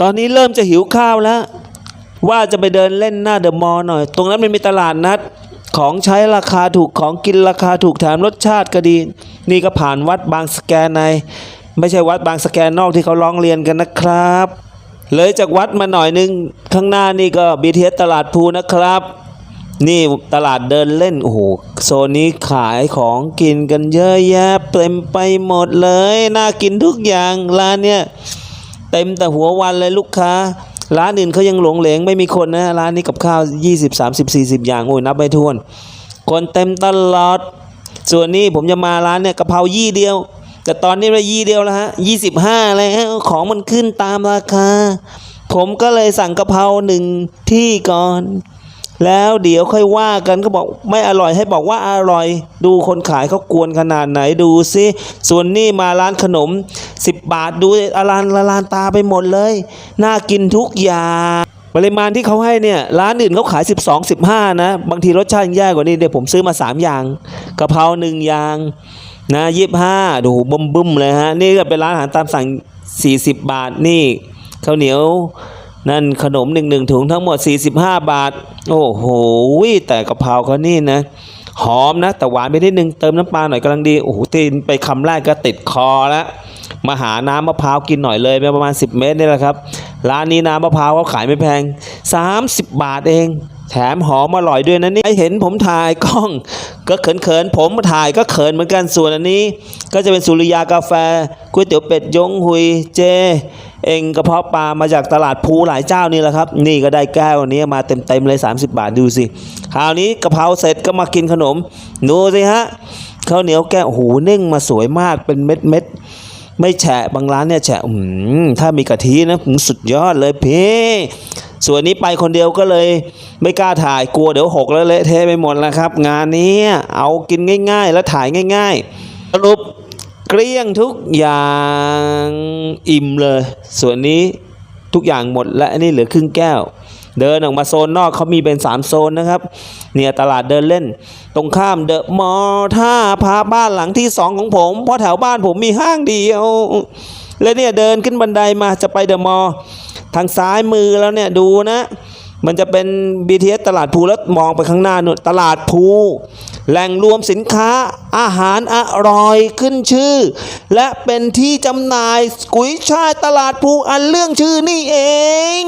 ตอนนี้เริ่มจะหิวข้าวแล้ว ว่าจะไปเดินเล่นหน้าเดอะมอลล์หน่อย ตรงนั้นมันมีตลาดนัด ของใช้ราคาถูกของกินราคาถูกแถมรสชาติก็ดี นี่ก็ผ่านวัดบางสแกนใน ไม่ใช่วัดบางสแกนนอกที่เขาร้องเรียนกันนะครับ เลยจากวัดมาหน่อยนึงข้างหน้านี่ก็บีเทสตลาดภูนะครับ นี่ตลาดเดินเล่นโอ้โหโซนนี้ขายของกินกันเยอะแยะเต็มไปหมดเลย น่ากินทุกอย่างร้านเนี่ย เต็มแต่หัววันเลยลูกค้า ร้านอื่นเขายังหลงเหลงไม่มีคนนะ ร้านนี้กับข้าว 20 30 40 อย่างโอ้ยนับไม่ถ้วน คนเต็มตลอด ส่วนนี้ผมจะมาร้านเนี่ยกะเพรายี่เดียว แต่ตอนนี้เรายี่เดียวแล้วฮะยี่สิบห้าแล้วของมันขึ้นตามราคา ผมก็เลยสั่งกะเพราหนึ่งที่ก่อน แล้วเดี๋ยวค่อยว่ากันก็บอกไม่อร่อยให้บอกว่าอร่อย ดูคนขายเขากวนขนาดไหนดูซิส่วนนี่มาร้านขนม 10 บาทดูอลานละลานตาไปหมดเลย น่ากินทุกอย่างปริมาณที่เขาให้เนี่ยร้านอื่นเขาขาย 12 15 นะ บางทีรสชาติแย่กว่านี้เดี๋ยวผมซื้อมา 3 อย่างกะเพราหนึ่งอย่างนะยี่ห้าดูบึ้มบึ้มเลยฮะ นี่ก็เป็นร้านอาหารตามสั่ง 40 บาทนี่ข้าวเหนียว นั่นขนมหนึ่งหนึ่งถุงทั้งหมด 45 บาท โอ้โหแต่กะเพราเขานี่นะ หอมนะ แต่หวานไปนิดนึง เติมน้ำปลาหน่อยกำลังดี โอ้โหตีนไปคำแรกก็ติดคอแล้ว มาหาน้ำมะพร้าวกินหน่อยเลยไปประมาณ 10 เมตรนี่แหละครับ ร้านนี้น้ำมะพร้าวเขาขายไม่แพง 30 บาทเอง แถมหอมอร่อยด้วยนะนี่ไอเห็นผมถ่ายกล้อง ก็เขินๆผมถ่ายก็เขินเหมือนกันส่วนอันนี้ ก็จะเป็นสุริยากาแฟก๋วยเตี๋ยวเป็ดยงหุยเจ เองกระเพาะปลามาจากตลาดภูหลายเจ้านี่แหละครับ นี่ก็ได้แก้วนี้มาเต็มๆเลย 30 บาทดูสิคราวนี้กะเพราเสร็จก็มากินขนมดูสิฮะข้าวเหนียวแก้วโอ้โหนึ่งมาสวยมากเป็นเม็ดเม็ดๆไม่แฉะบางร้านเนี่ยแฉะอืมถ้ามีกะทินะอืมสุดยอดเลยพี่ ส่วนนี้ไปคนเดียวก็เลย ไม่กล้าถ่ายกลัวเดี๋ยวหกแล้วเละเทะไปหมดแล้วครับ งานนี้เอากินง่าย ๆ แล้วถ่ายง่ายๆสรุปเกลี้ยงทุกอย่างอิ่มเลย ส่วนนี้ทุกอย่างหมดและอันนี้เหลือครึ่งแก้ว เดินออกมาโซนนอกเขามีเป็น 3 โซนนะครับ เนี่ยตลาดเดินเล่น ตรงข้ามเดอะมอลล์ท่าพาบ้านหลังที่ 2 ของผม เพราะแถวบ้านผมมีห้างเดียว แล้วเนี่ยเดินขึ้นบันไดมาจะไปเดอะมอลล์ทางซ้ายมือแล้วเนี่ยดูนะ มันจะเป็น BTS ตลาดภูแล้วมองไปข้างหน้านู่นตลาดภูแหล่งรวมสินค้าอาหารอร่อยขึ้นชื่อ และเป็นที่จำหน่ายกุยช่ายตลาดภูอันเรื่องชื่อนี่เอง